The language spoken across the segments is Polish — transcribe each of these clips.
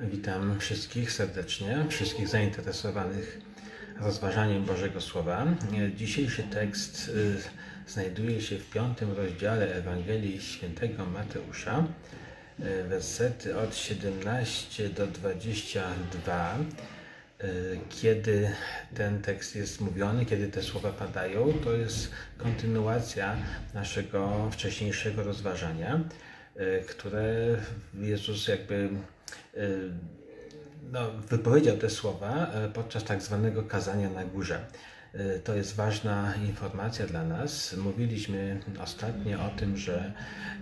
Witam wszystkich serdecznie, wszystkich zainteresowanych rozważaniem Bożego Słowa. Dzisiejszy tekst y, znajduje się w piątym rozdziale Ewangelii Świętego Mateusza, y, wersety od 17 do 22. Y, Kiedy ten tekst jest mówiony, kiedy te słowa padają, to jest kontynuacja naszego wcześniejszego rozważania, które Jezus jakby no, wypowiedział te słowa e, podczas tak zwanego kazania na górze. E, To jest ważna informacja dla nas. Mówiliśmy ostatnio o tym, że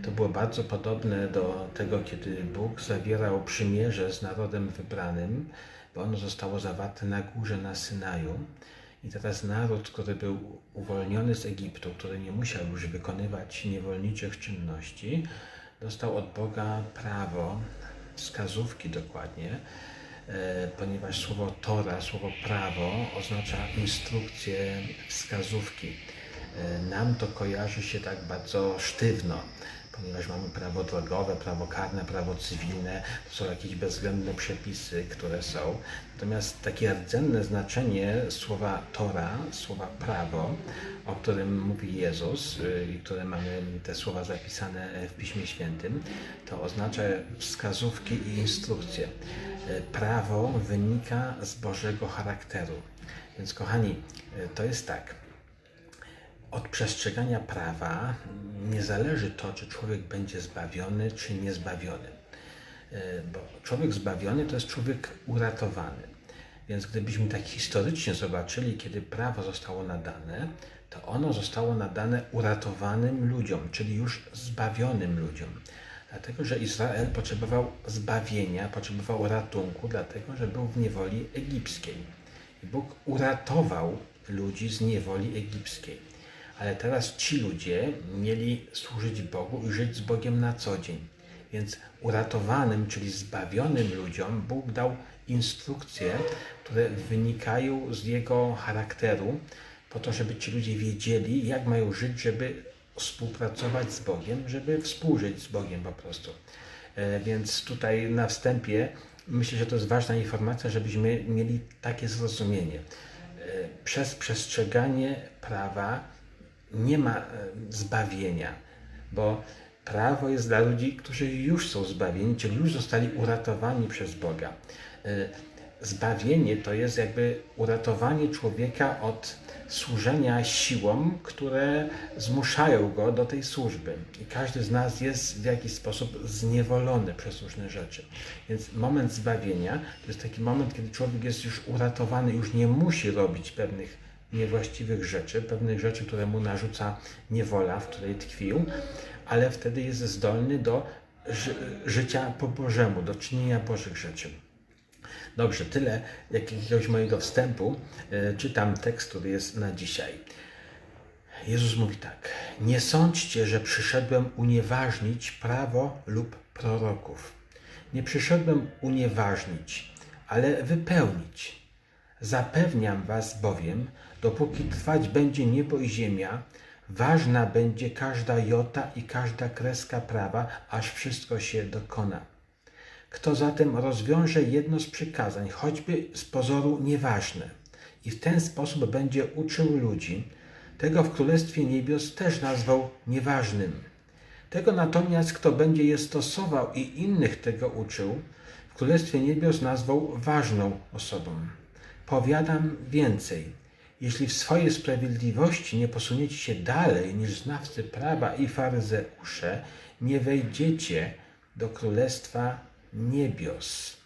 to było bardzo podobne do tego, kiedy Bóg zawierał przymierze z narodem wybranym, bo ono zostało zawarte na górze na Synaju. I teraz naród, który był uwolniony z Egiptu, który nie musiał już wykonywać niewolniczych czynności, dostał od Boga prawo, wskazówki dokładnie, e, ponieważ słowo Tora, słowo prawo oznacza instrukcje, wskazówki. E, Nam to kojarzy się tak bardzo sztywno, ponieważ mamy prawo drogowe, prawo karne, prawo cywilne, to są jakieś bezwzględne przepisy, które są. Natomiast takie rdzenne znaczenie słowa Tora, słowa prawo, o którym mówi Jezus y, i które mamy te słowa zapisane w Piśmie Świętym, to oznacza wskazówki i instrukcje. Y, Prawo wynika z Bożego charakteru. Więc kochani, y, to jest tak od przestrzegania prawa nie zależy to, czy człowiek będzie zbawiony, czy niezbawiony. E, Bo człowiek zbawiony to jest człowiek uratowany. Więc gdybyśmy tak historycznie zobaczyli, kiedy prawo zostało nadane, to ono zostało nadane uratowanym ludziom, czyli już zbawionym ludziom. Dlatego, że Izrael potrzebował zbawienia, potrzebował ratunku, dlatego, że był w niewoli egipskiej. I Bóg uratował ludzi z niewoli egipskiej. Ale teraz ci ludzie mieli służyć Bogu i żyć z Bogiem na co dzień. Więc uratowanym, czyli zbawionym ludziom, Bóg dał instrukcje, które wynikają z Jego charakteru, po to, żeby ci ludzie wiedzieli, jak mają żyć, żeby współpracować z Bogiem, żeby współżyć z Bogiem po prostu. E, Więc tutaj na wstępie myślę, że to jest ważna informacja, żebyśmy mieli takie zrozumienie. E, Przez przestrzeganie prawa nie ma e, zbawienia, bo prawo jest dla ludzi, którzy już są zbawieni, czyli już zostali uratowani przez Boga. E, Zbawienie to jest jakby uratowanie człowieka od służenia siłom, które zmuszają go do tej służby. I każdy z nas jest w jakiś sposób zniewolony przez różne rzeczy. Więc moment zbawienia to jest taki moment, kiedy człowiek jest już uratowany, już nie musi robić pewnych niewłaściwych rzeczy, pewnych rzeczy, które mu narzuca niewola, w której tkwił, ale wtedy jest zdolny do ży życia po Bożemu, do czynienia Bożych rzeczy. Dobrze, tyle jakiegoś mojego wstępu. E, Czytam tekst, który jest na dzisiaj. Jezus mówi tak: Nie sądźcie, że przyszedłem unieważnić prawo lub proroków. Nie przyszedłem unieważnić, ale wypełnić. Zapewniam was bowiem, dopóki trwać będzie niebo i ziemia, ważna będzie każda jota i każda kreska prawa, aż wszystko się dokona. Kto zatem rozwiąże jedno z przykazań, choćby z pozoru nieważne, i w ten sposób będzie uczył ludzi, tego w Królestwie Niebios też nazwał nieważnym. Tego natomiast, kto będzie je stosował i innych tego uczył, w Królestwie Niebios nazwał ważną osobą. Powiadam więcej. Jeśli w swojej sprawiedliwości nie posuniecie się dalej niż znawcy prawa i faryzeusze, nie wejdziecie do Królestwa Niebios.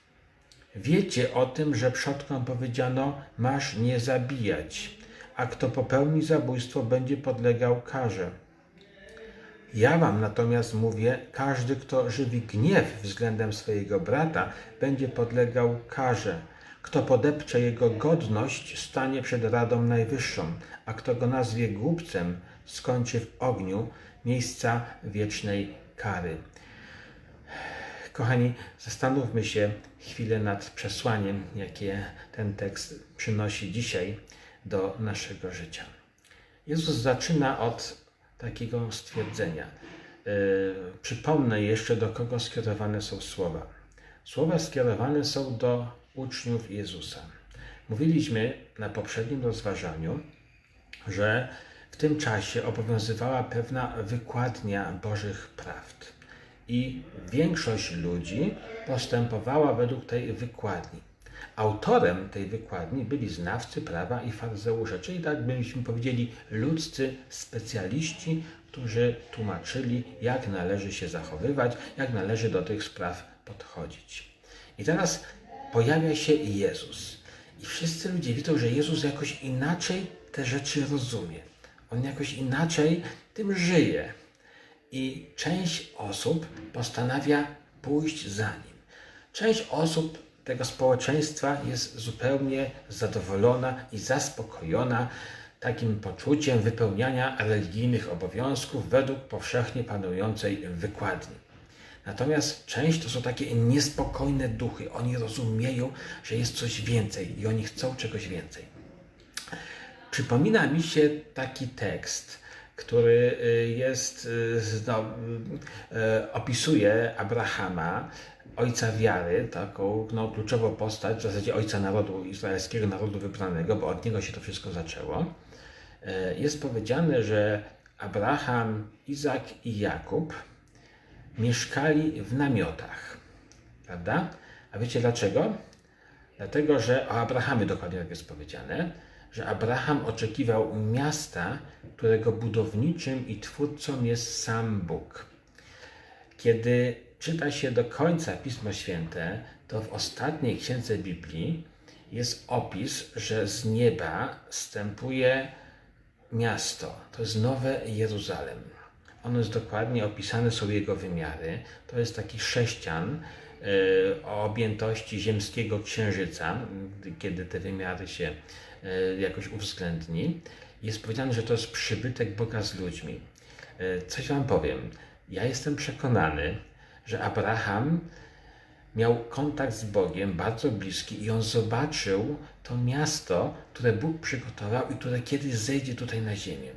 Wiecie o tym, że przodkom powiedziano: Masz nie zabijać, a kto popełni zabójstwo, będzie podlegał karze. Ja wam natomiast mówię, każdy, kto żywi gniew względem swojego brata, będzie podlegał karze. Kto podepcze jego godność, stanie przed Radą Najwyższą, a kto go nazwie głupcem, skończy w ogniu miejsca wiecznej kary. Kochani, zastanówmy się chwilę nad przesłaniem, jakie ten tekst przynosi dzisiaj do naszego życia. Jezus zaczyna od takiego stwierdzenia. Yy, przypomnę jeszcze, do kogo skierowane są słowa. Słowa skierowane są do uczniów Jezusa. Mówiliśmy na poprzednim rozważaniu, że w tym czasie obowiązywała pewna wykładnia Bożych prawd i większość ludzi postępowała według tej wykładni. Autorem tej wykładni byli znawcy prawa i faryzeusze, czyli tak byśmy powiedzieli ludzcy specjaliści, którzy tłumaczyli, jak należy się zachowywać, jak należy do tych spraw podchodzić. I teraz pojawia się Jezus. I wszyscy ludzie widzą, że Jezus jakoś inaczej te rzeczy rozumie. On jakoś inaczej tym żyje. I część osób postanawia pójść za nim. Część osób tego społeczeństwa jest zupełnie zadowolona i zaspokojona takim poczuciem wypełniania religijnych obowiązków według powszechnie panującej wykładni. Natomiast część to są takie niespokojne duchy. Oni rozumieją, że jest coś więcej i oni chcą czegoś więcej. Przypomina mi się taki tekst, który y, jest, no, opisuje Abrahama, ojca wiary, taką no, kluczową postać, w zasadzie ojca narodu, izraelskiego narodu wybranego, bo od niego się to wszystko zaczęło. Jest powiedziane, że Abraham, Izak i Jakub mieszkali w namiotach. Prawda? A wiecie dlaczego? Dlatego, że o Abrahamie dokładnie tak jest powiedziane, że Abraham oczekiwał miasta, którego budowniczym i twórcą jest sam Bóg. Kiedy czyta się do końca Pismo Święte, to w ostatniej księdze Biblii jest opis, że z nieba stępuje miasto. To jest Nowe Jeruzalem. Ono jest dokładnie opisane, są jego wymiary. To jest taki sześcian e, o objętości ziemskiego księżyca, kiedy te wymiary się e, jakoś uwzględni. Jest powiedziane, że to jest przybytek Boga z ludźmi. E, coś Wam powiem. Ja jestem przekonany, że Abraham miał kontakt z Bogiem bardzo bliski i on zobaczył to miasto, które Bóg przygotował i które kiedyś zejdzie tutaj na ziemię.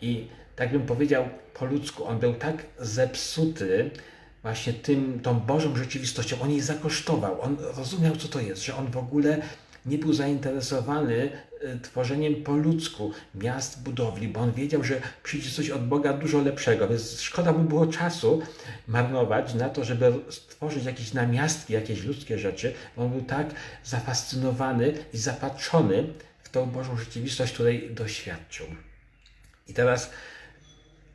I tak bym powiedział po ludzku, on był tak zepsuty właśnie tym, tą Bożą rzeczywistością. On jej zakosztował, on rozumiał, co to jest, że on w ogóle nie był zainteresowany y, tworzeniem po ludzku miast, budowli, bo on wiedział, że przyjdzie coś od Boga dużo lepszego, więc szkoda mu było czasu marnować na to, żeby stworzyć jakieś namiastki, jakieś ludzkie rzeczy, bo on był tak zafascynowany i zapatrzony w tą Bożą rzeczywistość, której doświadczył. I teraz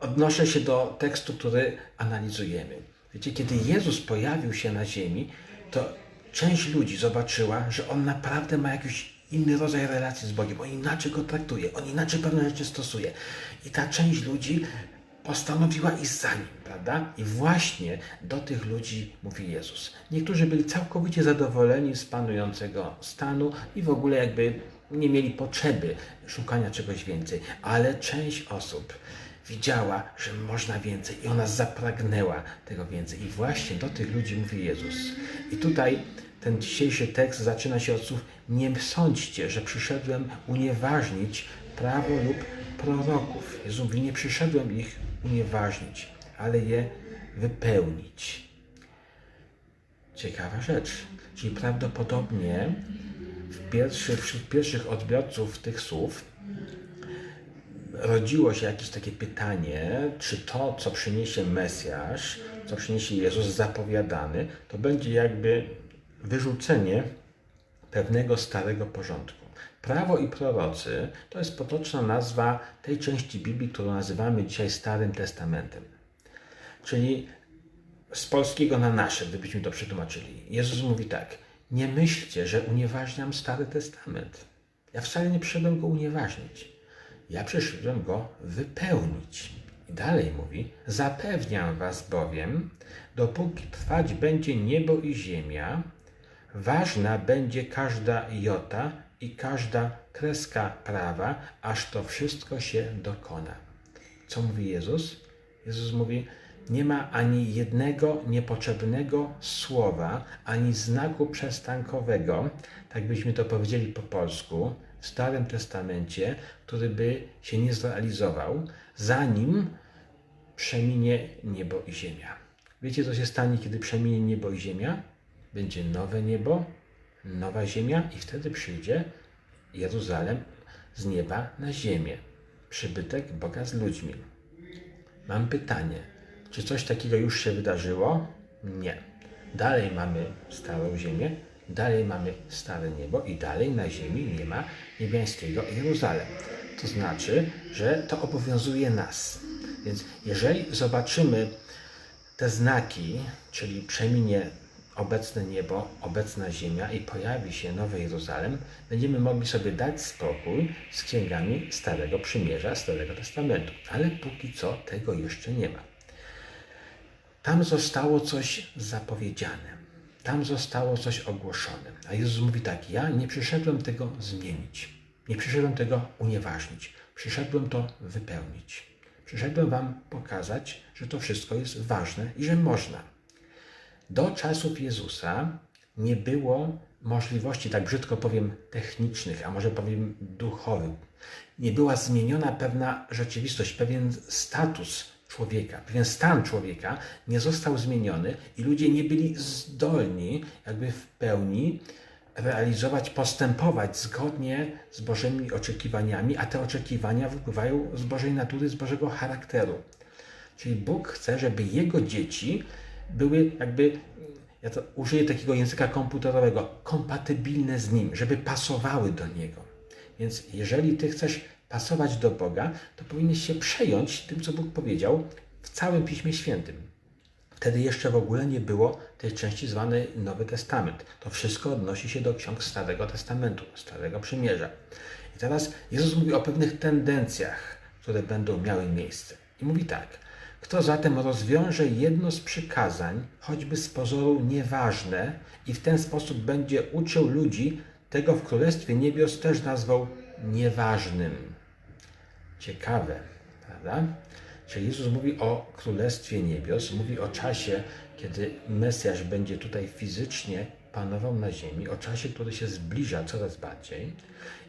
odnoszę się do tekstu, który analizujemy. Wiecie, kiedy Jezus pojawił się na ziemi, to część ludzi zobaczyła, że On naprawdę ma jakiś inny rodzaj relacji z Bogiem. On inaczej go traktuje, On inaczej pewne rzeczy stosuje. I ta część ludzi postanowiła iść za Nim, prawda? I właśnie do tych ludzi mówi Jezus. Niektórzy byli całkowicie zadowoleni z panującego stanu i w ogóle jakby nie mieli potrzeby szukania czegoś więcej, ale część osób widziała, że można więcej i ona zapragnęła tego więcej. I właśnie do tych ludzi mówi Jezus. I tutaj ten dzisiejszy tekst zaczyna się od słów: Nie sądźcie, że przyszedłem unieważnić prawo lub proroków. Jezus mówi: Nie przyszedłem ich unieważnić, ale je wypełnić. Ciekawa rzecz. Czyli prawdopodobnie w pierwszych, wśród pierwszych odbiorców tych słów rodziło się jakieś takie pytanie, czy to, co przyniesie Mesjasz, co przyniesie Jezus zapowiadany, to będzie jakby wyrzucenie pewnego starego porządku. Prawo i prorocy to jest potoczna nazwa tej części Biblii, którą nazywamy dzisiaj Starym Testamentem. Czyli z polskiego na nasze, gdybyśmy to przetłumaczyli. Jezus mówi tak: Nie myślcie, że unieważniam Stary Testament. Ja wcale nie przyszedłem go unieważnić. Ja przyszedłem go wypełnić. I dalej mówi: Zapewniam was bowiem, dopóki trwać będzie niebo i ziemia, ważna będzie każda jota i każda kreska prawa, aż to wszystko się dokona. Co mówi Jezus? Jezus mówi: Nie ma ani jednego niepotrzebnego słowa, ani znaku przestankowego, tak byśmy to powiedzieli po polsku, Starym Testamencie, który by się nie zrealizował, zanim przeminie niebo i ziemia. Wiecie, co się stanie, kiedy przeminie niebo i ziemia? będzie nowe niebo, nowa ziemia i wtedy przyjdzie Jeruzalem z nieba na ziemię. Przybytek Boga z ludźmi. Mam pytanie, czy coś takiego już się wydarzyło? Nie. Dalej mamy starą ziemię, dalej mamy stare niebo i dalej na ziemi nie ma niebiańskiego Jeruzalem. To znaczy, że to obowiązuje nas. Więc jeżeli zobaczymy te znaki, czyli przeminie obecne niebo, obecna ziemia i pojawi się nowy Jeruzalem, będziemy mogli sobie dać spokój z księgami Starego Przymierza, Starego Testamentu. Ale póki co tego jeszcze nie ma. Tam zostało coś zapowiedziane. Tam zostało coś ogłoszone. A Jezus mówi tak: Ja nie przyszedłem tego zmienić. Nie przyszedłem tego unieważnić. Przyszedłem to wypełnić. Przyszedłem Wam pokazać, że to wszystko jest ważne i że można. Do czasów Jezusa nie było możliwości, tak brzydko powiem, technicznych, a może powiem duchowych. Nie była zmieniona pewna rzeczywistość, pewien status człowieka, pewien stan człowieka nie został zmieniony i ludzie nie byli zdolni jakby w pełni realizować, postępować zgodnie z Bożymi oczekiwaniami, a te oczekiwania wypływają z Bożej natury, z Bożego charakteru. Czyli Bóg chce, żeby Jego dzieci były jakby, ja to użyję takiego języka komputerowego, kompatybilne z Nim, żeby pasowały do Niego. Więc jeżeli Ty chcesz pasować do Boga, to powinieneś się przejąć tym, co Bóg powiedział w całym Piśmie Świętym. Wtedy jeszcze w ogóle nie było tej części zwanej Nowy Testament. To wszystko odnosi się do ksiąg Starego Testamentu, Starego Przymierza. I teraz Jezus mówi o pewnych tendencjach, które będą miały miejsce. I mówi tak. Kto zatem rozwiąże jedno z przykazań, choćby z pozoru nieważne, i w ten sposób będzie uczył ludzi, tego w Królestwie Niebios też nazwał nieważnym. Ciekawe, prawda? Czyli Jezus mówi o Królestwie Niebios, mówi o czasie, kiedy Mesjasz będzie tutaj fizycznie panował na ziemi, o czasie, który się zbliża coraz bardziej.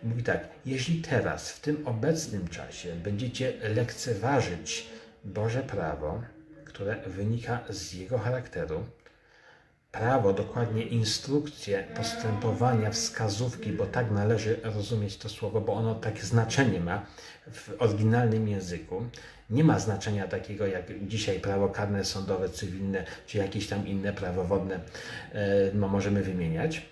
I mówi tak, jeśli teraz, w tym obecnym czasie, będziecie lekceważyć Boże prawo, które wynika z Jego charakteru, prawo, dokładnie instrukcje postępowania, wskazówki, bo tak należy rozumieć to słowo, bo ono takie znaczenie ma w oryginalnym języku. Nie ma znaczenia takiego jak dzisiaj prawo karne, sądowe, cywilne, czy jakieś tam inne prawo wodne e, no, możemy wymieniać.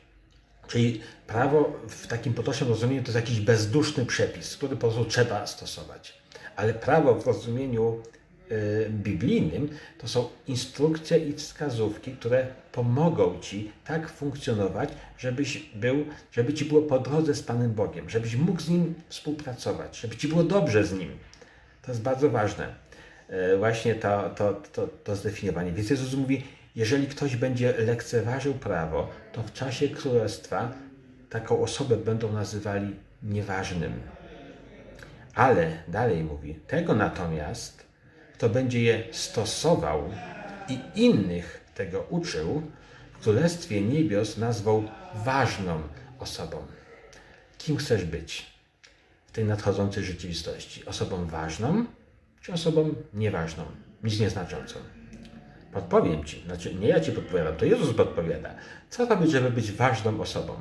Czyli prawo w takim potocznym rozumieniu to jest jakiś bezduszny przepis, który po prostu trzeba stosować. Ale prawo w rozumieniu biblijnym, to są instrukcje i wskazówki, które pomogą Ci tak funkcjonować, żebyś był, żeby Ci było po drodze z Panem Bogiem, żebyś mógł z Nim współpracować, żeby Ci było dobrze z Nim. To jest bardzo ważne. Y, właśnie to, to, to, to zdefiniowanie. Więc Jezus mówi, jeżeli ktoś będzie lekceważył prawo, to w czasie królestwa taką osobę będą nazywali nieważnym. Ale dalej mówi, tego natomiast, kto będzie je stosował i innych tego uczył, w Królestwie Niebios nazwał ważną osobą. Kim chcesz być w tej nadchodzącej rzeczywistości? Osobą ważną czy osobą nieważną, nic nieznaczącą? Podpowiem Ci, znaczy nie ja Ci podpowiadam, to Jezus podpowiada. Co robić, żeby być ważną osobą?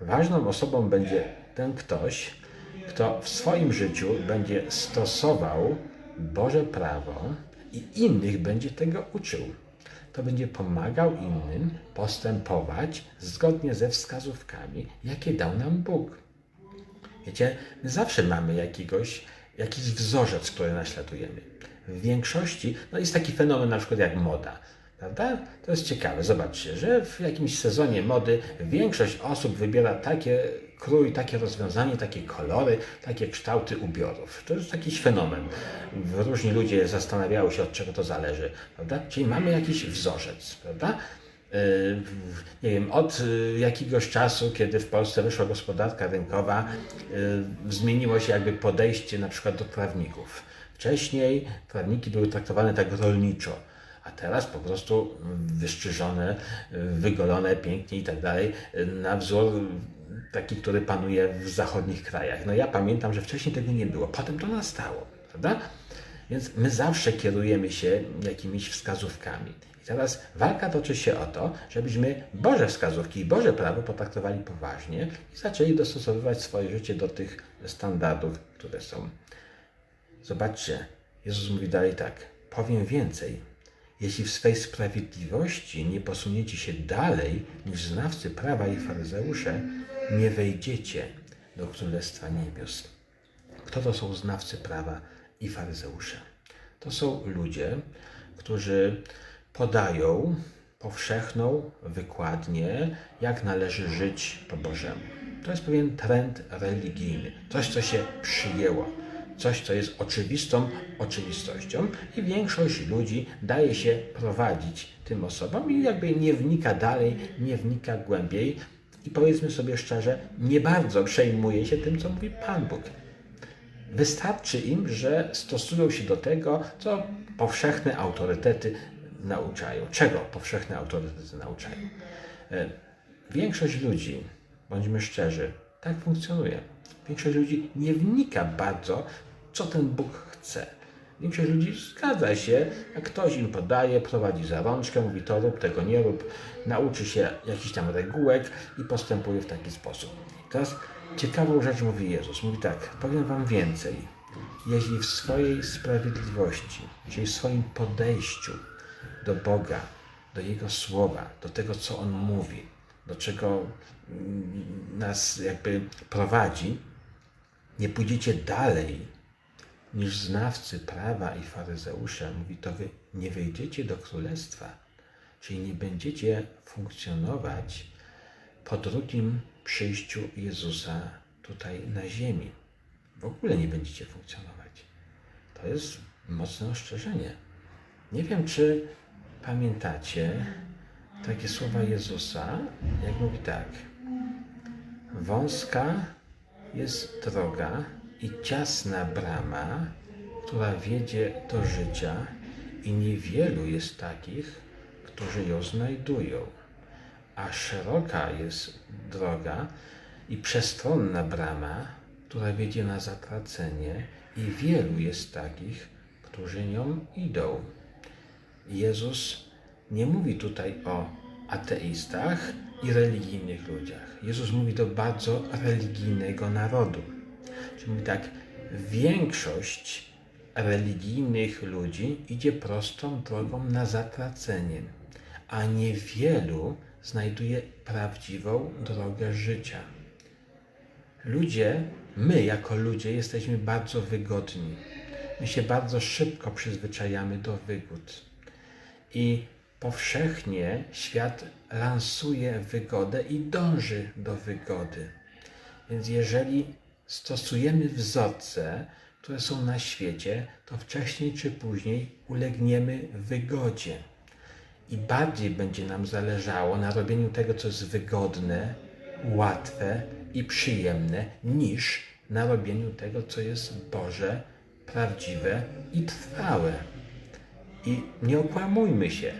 Ważną osobą będzie ten ktoś, kto w swoim życiu będzie stosował Boże prawo i innych będzie tego uczył. To będzie pomagał innym postępować zgodnie ze wskazówkami, jakie dał nam Bóg. Wiecie, my zawsze mamy jakiegoś, jakiś wzorzec, który naśladujemy. W większości, no jest taki fenomen na przykład jak moda. Prawda? To jest ciekawe. Zobaczcie, że w jakimś sezonie mody większość osób wybiera takie krój, takie rozwiązanie, takie kolory, takie kształty ubiorów. To jest jakiś fenomen. Różni ludzie zastanawiają się, od czego to zależy. Prawda? Czyli mamy jakiś wzorzec. Prawda? Yy, nie wiem, od yy, jakiegoś czasu, kiedy w Polsce wyszła gospodarka rynkowa, yy, zmieniło się jakby podejście na przykład do trawników. Wcześniej trawniki były traktowane tak rolniczo a teraz po prostu wyszczyżone, wygolone pięknie i tak dalej, na wzór taki, który panuje w zachodnich krajach. No ja pamiętam, że wcześniej tego nie było, potem to nastało, prawda? Więc my zawsze kierujemy się jakimiś wskazówkami. I Teraz walka toczy się o to, żebyśmy Boże wskazówki i Boże prawo potraktowali poważnie i zaczęli dostosowywać swoje życie do tych standardów, które są. Zobaczcie, Jezus mówi dalej tak: Powiem więcej. Jeśli w swej sprawiedliwości nie posuniecie się dalej niż znawcy prawa i faryzeusze, nie wejdziecie do Królestwa Niebios. Kto to są znawcy prawa i faryzeusze? To są ludzie, którzy podają powszechną wykładnię, jak należy żyć po Bożemu. To jest pewien trend religijny, coś, co się przyjęło, coś, co jest oczywistą oczywistością i większość ludzi daje się prowadzić tym osobom i jakby nie wnika dalej, nie wnika głębiej i powiedzmy sobie szczerze, nie bardzo przejmuje się tym, co mówi Pan Bóg. Wystarczy im, że stosują się do tego, co powszechne autorytety nauczają. Czego powszechne autorytety nauczają? E, Większość ludzi, bądźmy szczerzy, tak funkcjonuje. Większość ludzi nie wnika bardzo, co ten Bóg chce. Większość ludzi zgadza się, jak ktoś im podaje, prowadzi za rączkę, mówi to rób, tego nie rób, nauczy się jakichś tam regułek i postępuje w taki sposób. Teraz ciekawą rzecz mówi Jezus. Mówi tak, powiem wam więcej. Jeśli w swojej sprawiedliwości, czyli w swoim podejściu do Boga, do Jego słowa, do tego, co On mówi, do czego mm, nas jakby prowadzi, nie pójdziecie dalej niż znawcy prawa i faryzeusze, mówi to wy nie wejdziecie do królestwa, czyli nie będziecie funkcjonować po drugim przyjściu Jezusa tutaj na ziemi. W ogóle nie będziecie funkcjonować. To jest mocne ostrzeżenie. Nie wiem, czy pamiętacie takie słowa Jezusa, jak mówi tak. Wąska jest droga i ciasna brama, która wiedzie do życia i niewielu jest takich, którzy ją znajdują. A szeroka jest droga i przestronna brama, która wiedzie na zatracenie i wielu jest takich, którzy nią idą. Jezus nie mówi tutaj o ateistach i religijnych ludziach. Jezus mówi do bardzo religijnego narodu. Czyli mówi tak, większość religijnych ludzi idzie prostą drogą na zatracenie, a niewielu znajduje prawdziwą drogę życia. Ludzie, my jako ludzie jesteśmy bardzo wygodni. My się bardzo szybko przyzwyczajamy do wygód. I powszechnie świat lansuje wygodę i dąży do wygody. Więc jeżeli stosujemy wzorce, które są na świecie, to wcześniej czy później ulegniemy wygodzie. I bardziej będzie nam zależało na robieniu tego, co jest wygodne, łatwe i przyjemne, niż na robieniu tego, co jest Boże, prawdziwe i trwałe. I nie okłamujmy się.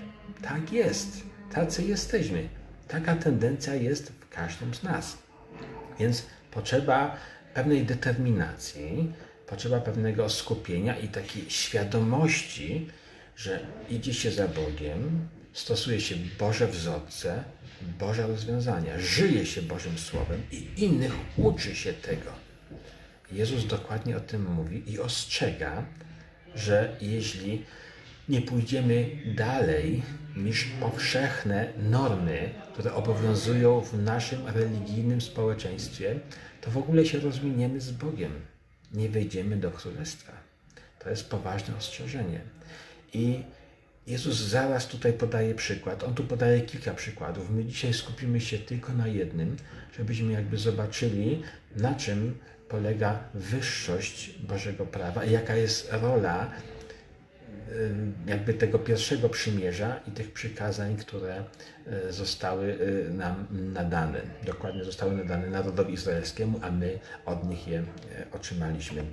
Tak jest. Tacy jesteśmy. Taka tendencja jest w każdym z nas. Więc potrzeba pewnej determinacji, potrzeba pewnego skupienia i takiej świadomości, że idzie się za Bogiem, stosuje się Boże wzorce, Boże rozwiązania, żyje się Bożym Słowem i innych uczy się tego. Jezus dokładnie o tym mówi i ostrzega, że jeśli nie pójdziemy dalej niż powszechne normy, które obowiązują w naszym religijnym społeczeństwie, to w ogóle się rozminiemy z Bogiem. Nie wejdziemy do królestwa. To jest poważne ostrzeżenie. I Jezus zaraz tutaj podaje przykład. On tu podaje kilka przykładów. My dzisiaj skupimy się tylko na jednym, żebyśmy jakby zobaczyli, na czym polega wyższość Bożego prawa i jaka jest rola jakby tego pierwszego przymierza i tych przykazań, które y, zostały y, nam nadane. Dokładnie zostały nadane narodowi izraelskiemu, a my od nich je otrzymaliśmy.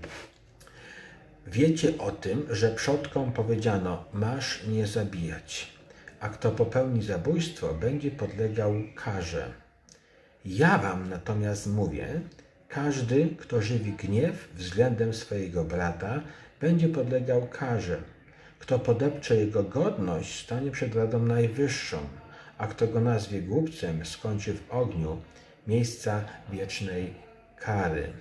Wiecie o tym, że przodkom powiedziano: Masz nie zabijać, a kto popełni zabójstwo, będzie podlegał karze. Ja wam natomiast mówię: każdy, kto żywi gniew względem swojego brata, będzie podlegał karze. Kto podepcze jego godność, stanie przed Radą Najwyższą, a kto go nazwie głupcem, skończy w ogniu miejsca wiecznej kary.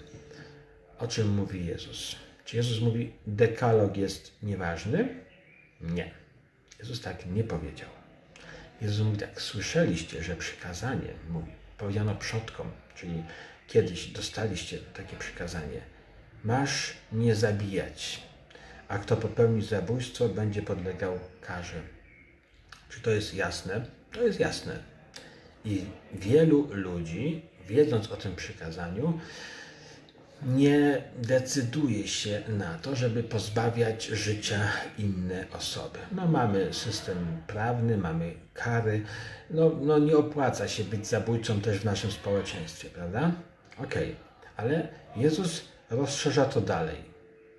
O czym mówi Jezus? Czy Jezus mówi, dekalog jest nieważny? Nie. Jezus tak nie powiedział. Jezus mówi tak, słyszeliście, że przykazanie, mówi, powiedziano przodkom, czyli kiedyś dostaliście takie przykazanie. Masz nie zabijać, a kto popełni zabójstwo, będzie podlegał karze. Czy to jest jasne? To jest jasne. I wielu ludzi, wiedząc o tym przykazaniu, nie decyduje się na to, żeby pozbawiać życia inne osoby. No mamy system prawny, mamy kary, no, no nie opłaca się być zabójcą też w naszym społeczeństwie, prawda? Okej, okay. ale Jezus rozszerza to dalej.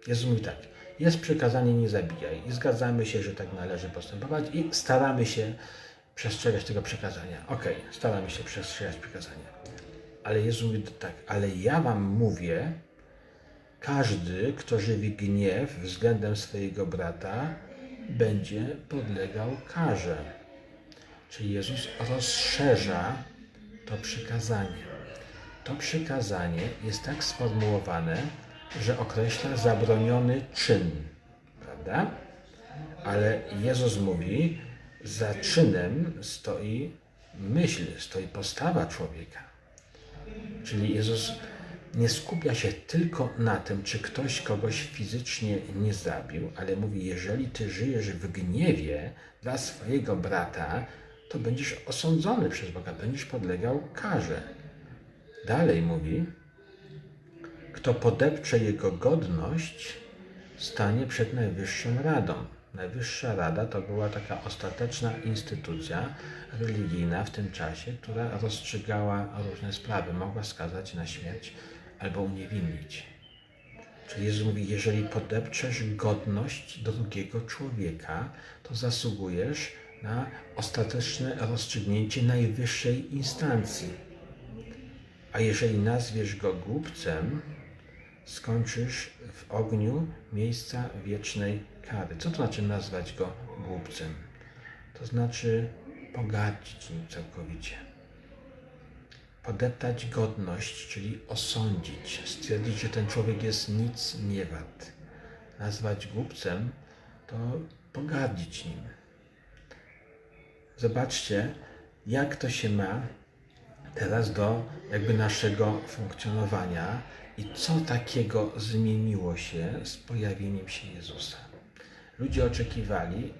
Jezus mówi tak, jest przykazanie nie zabijaj i zgadzamy się, że tak należy postępować i staramy się przestrzegać tego przykazania. Okej, okay, staramy się przestrzegać przykazania. Ale Jezus mówi tak, ale ja wam mówię, każdy, kto żywi gniew względem swojego brata, będzie podlegał karze. Czyli Jezus rozszerza to przykazanie. To przykazanie jest tak sformułowane, że określa zabroniony czyn, prawda? Ale Jezus mówi, za czynem stoi myśl, stoi postawa człowieka. Czyli Jezus nie skupia się tylko na tym, czy ktoś kogoś fizycznie nie zabił, ale mówi, jeżeli ty żyjesz w gniewie dla swojego brata, to będziesz osądzony przez Boga, będziesz podlegał karze. Dalej mówi, kto podepcze jego godność, stanie przed Najwyższą Radą. Najwyższa Rada to była taka ostateczna instytucja religijna w tym czasie, która rozstrzygała różne sprawy. Mogła skazać na śmierć albo uniewinnić. Czyli Jezus mówi, jeżeli podepczesz godność drugiego człowieka, to zasługujesz na ostateczne rozstrzygnięcie najwyższej instancji. A jeżeli nazwiesz go głupcem, skończysz w ogniu miejsca wiecznej kary. Co to znaczy nazwać go głupcem? To znaczy pogardzić nim całkowicie. Podeptać godność, czyli osądzić, stwierdzić, że ten człowiek jest nic nie wart. Nazwać głupcem to pogardzić nim. Zobaczcie, jak to się ma teraz do jakby naszego funkcjonowania i co takiego zmieniło się z pojawieniem się Jezusa. Ludzie oczekiwali,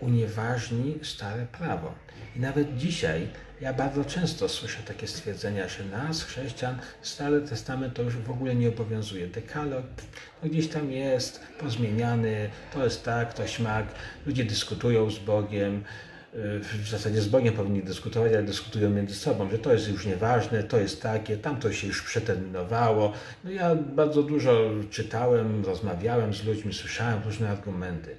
unieważni stare prawo. I nawet dzisiaj ja bardzo często słyszę takie stwierdzenia, że nas, chrześcijan, Stary Testament to już w ogóle nie obowiązuje. Dekalog no gdzieś tam jest, pozmieniany, to jest tak, to śmak. Ludzie dyskutują z Bogiem, w zasadzie z Bogiem powinni dyskutować, ale dyskutują między sobą, że to jest już nieważne, to jest takie, tamto się już przeterminowało. No ja bardzo dużo czytałem, rozmawiałem z ludźmi, słyszałem różne argumenty.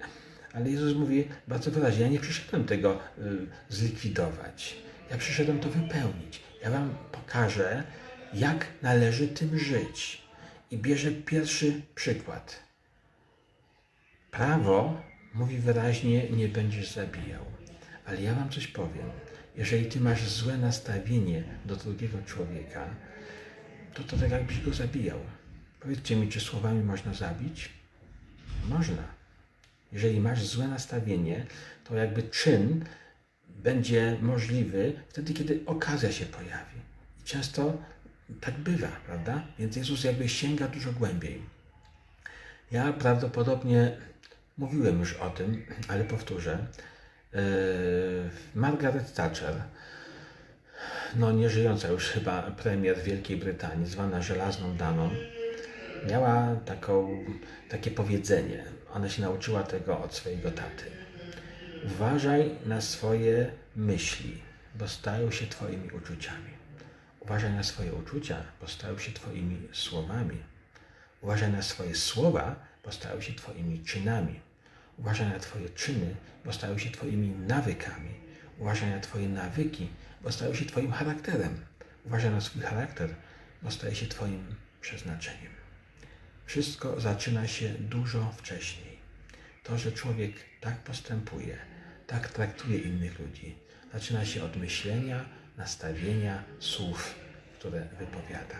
Ale Jezus mówi bardzo wyraźnie, ja nie przyszedłem tego y, zlikwidować. Ja przyszedłem to wypełnić. Ja wam pokażę, jak należy tym żyć. I bierze pierwszy przykład. Prawo mówi wyraźnie, nie będziesz zabijał. Ale ja wam coś powiem. Jeżeli ty masz złe nastawienie do drugiego człowieka, to to tak jakbyś go zabijał. Powiedzcie mi, czy słowami można zabić? Można. Jeżeli masz złe nastawienie, to jakby czyn będzie możliwy wtedy, kiedy okazja się pojawi. I często tak bywa, prawda? Więc Jezus jakby sięga dużo głębiej. Ja prawdopodobnie mówiłem już o tym, ale powtórzę. Yy, Margaret Thatcher, no nie żyjąca już chyba premier Wielkiej Brytanii, zwana Żelazną Damą, miała taką, takie powiedzenie. Ona się nauczyła tego od swojego taty. Uważaj na swoje myśli, bo stają się Twoimi uczuciami. Uważaj na swoje uczucia, bo stają się Twoimi słowami. Uważaj na swoje słowa, bo stają się Twoimi czynami. Uważaj na Twoje czyny, bo stają się Twoimi nawykami. Uważaj na Twoje nawyki, bo stają się Twoim charakterem. Uważaj na swój charakter, bo staje się Twoim przeznaczeniem. Wszystko zaczyna się dużo wcześniej. To, że człowiek tak postępuje, tak traktuje innych ludzi, zaczyna się od myślenia, nastawienia, słów, które wypowiada.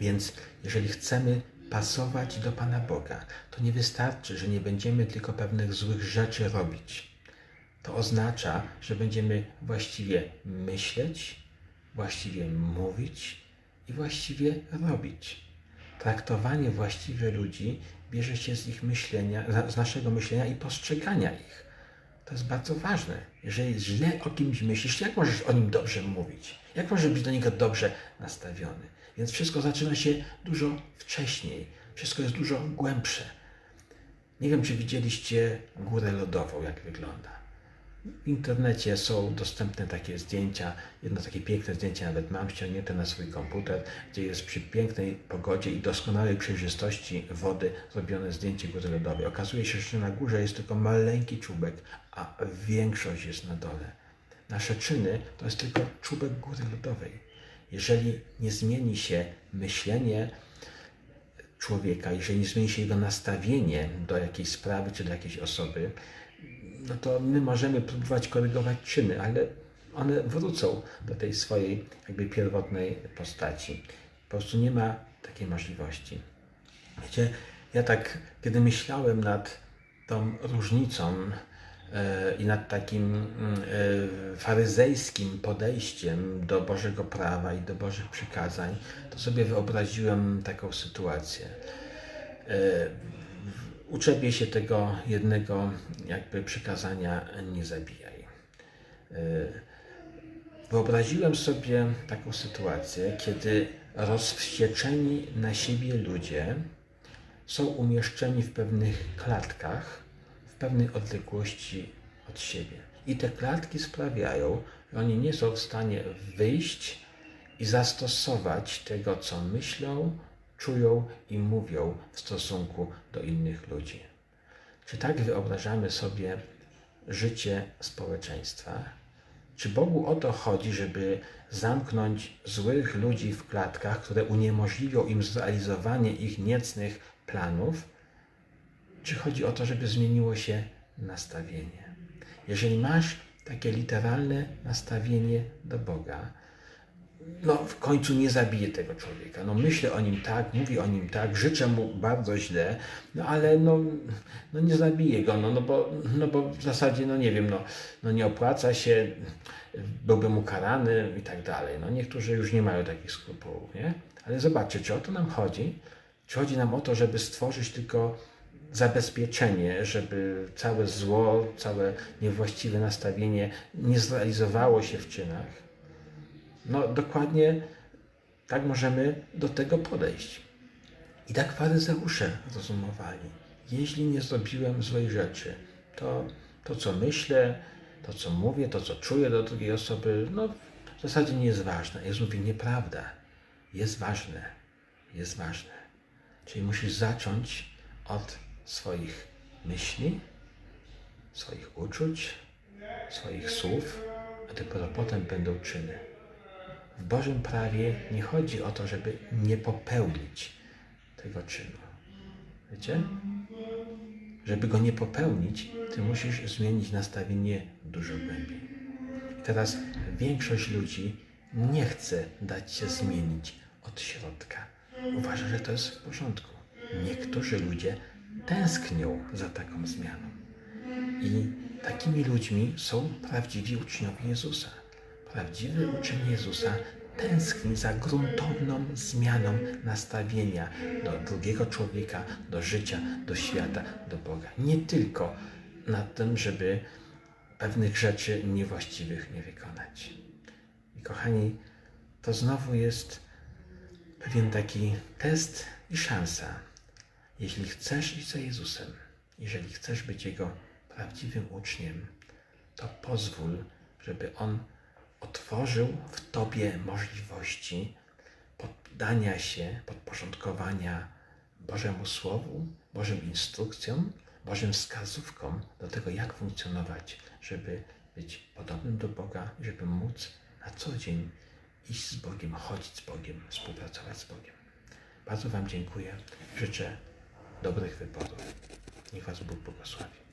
Więc jeżeli chcemy pasować do Pana Boga, to nie wystarczy, że nie będziemy tylko pewnych złych rzeczy robić. To oznacza, że będziemy właściwie myśleć, właściwie mówić i właściwie robić. Traktowanie właściwe ludzi bierze się z ich myślenia, z naszego myślenia i postrzegania ich. To jest bardzo ważne. Jeżeli źle o kimś myślisz, jak możesz o nim dobrze mówić? Jak możesz być do niego dobrze nastawiony? Więc wszystko zaczyna się dużo wcześniej. Wszystko jest dużo głębsze. Nie wiem, czy widzieliście górę lodową, jak wygląda. W internecie są dostępne takie zdjęcia, jedno takie piękne zdjęcie nawet mam ściągnięte na swój komputer, gdzie jest przy pięknej pogodzie i doskonałej przejrzystości wody zrobione zdjęcie góry lodowej. Okazuje się, że na górze jest tylko maleńki czubek, a większość jest na dole. Nasze czyny to jest tylko czubek góry lodowej. Jeżeli nie zmieni się myślenie człowieka, jeżeli nie zmieni się jego nastawienie do jakiejś sprawy czy do jakiejś osoby, no to my możemy próbować korygować czyny, ale one wrócą do tej swojej jakby pierwotnej postaci. Po prostu nie ma takiej możliwości. Wiecie, ja tak, kiedy myślałem nad tą różnicą i nad takim e, faryzejskim podejściem do Bożego prawa i do Bożych przykazań, to sobie wyobraziłem taką sytuację. E, uczepię się tego jednego jakby przykazania nie zabijaj. E, wyobraziłem sobie taką sytuację, kiedy rozwścieczeni na siebie ludzie są umieszczeni w pewnych klatkach, w pewnej odległości od siebie. I te klatki sprawiają, że oni nie są w stanie wyjść i zastosować tego, co myślą, czują i mówią w stosunku do innych ludzi. Czy tak wyobrażamy sobie życie społeczeństwa? Czy Bogu o to chodzi, żeby zamknąć złych ludzi w klatkach, które uniemożliwią im zrealizowanie ich niecnych planów? Czy chodzi o to, żeby zmieniło się nastawienie? Jeżeli masz takie literalne nastawienie do Boga, no w końcu nie zabije tego człowieka. No myślę o nim tak, mówię o nim tak, życzę mu bardzo źle, no ale no, no nie zabije go, no, no, bo, no bo w zasadzie, no nie wiem, no, no nie opłaca się, byłby mu karany i tak dalej. No niektórzy już nie mają takich skrupułów, nie? Ale zobaczcie, czy o to nam chodzi? Czy chodzi nam o to, żeby stworzyć tylko zabezpieczenie, żeby całe zło, całe niewłaściwe nastawienie nie zrealizowało się w czynach? No dokładnie tak możemy do tego podejść. I tak faryzeusze rozumowali. Jeśli nie zrobiłem złej rzeczy, to to, co myślę, to, co mówię, to, co czuję do drugiej osoby, no w zasadzie nie jest ważne. Jezus mówi, nieprawda. Jest ważne. Jest ważne. Czyli musisz zacząć od swoich myśli, swoich uczuć, swoich słów, a dopiero potem będą czyny. W Bożym prawie nie chodzi o to, żeby nie popełnić tego czynu. Wiecie? Żeby go nie popełnić, ty musisz zmienić nastawienie dużo głębiej. I teraz większość ludzi nie chce dać się zmienić od środka. Uważa, że to jest w porządku. Niektórzy ludzie tęsknią za taką zmianą. I takimi ludźmi są prawdziwi uczniowie Jezusa Prawdziwy uczeń Jezusa tęskni za gruntowną zmianą nastawienia do drugiego człowieka, do życia, do świata, do Boga. Nie tylko na tym, żeby pewnych rzeczy niewłaściwych nie wykonać. I kochani, to znowu jest pewien taki test i szansa. Jeśli chcesz iść za Jezusem, jeżeli chcesz być Jego prawdziwym uczniem, to pozwól, żeby On otworzył w Tobie możliwości poddania się, podporządkowania Bożemu Słowu, Bożym instrukcjom, Bożym wskazówkom do tego, jak funkcjonować, żeby być podobnym do Boga, żeby móc na co dzień iść z Bogiem, chodzić z Bogiem, współpracować z Bogiem. Bardzo Wam dziękuję. Życzę dobrych wyborów. Niech Was Bóg błogosławi.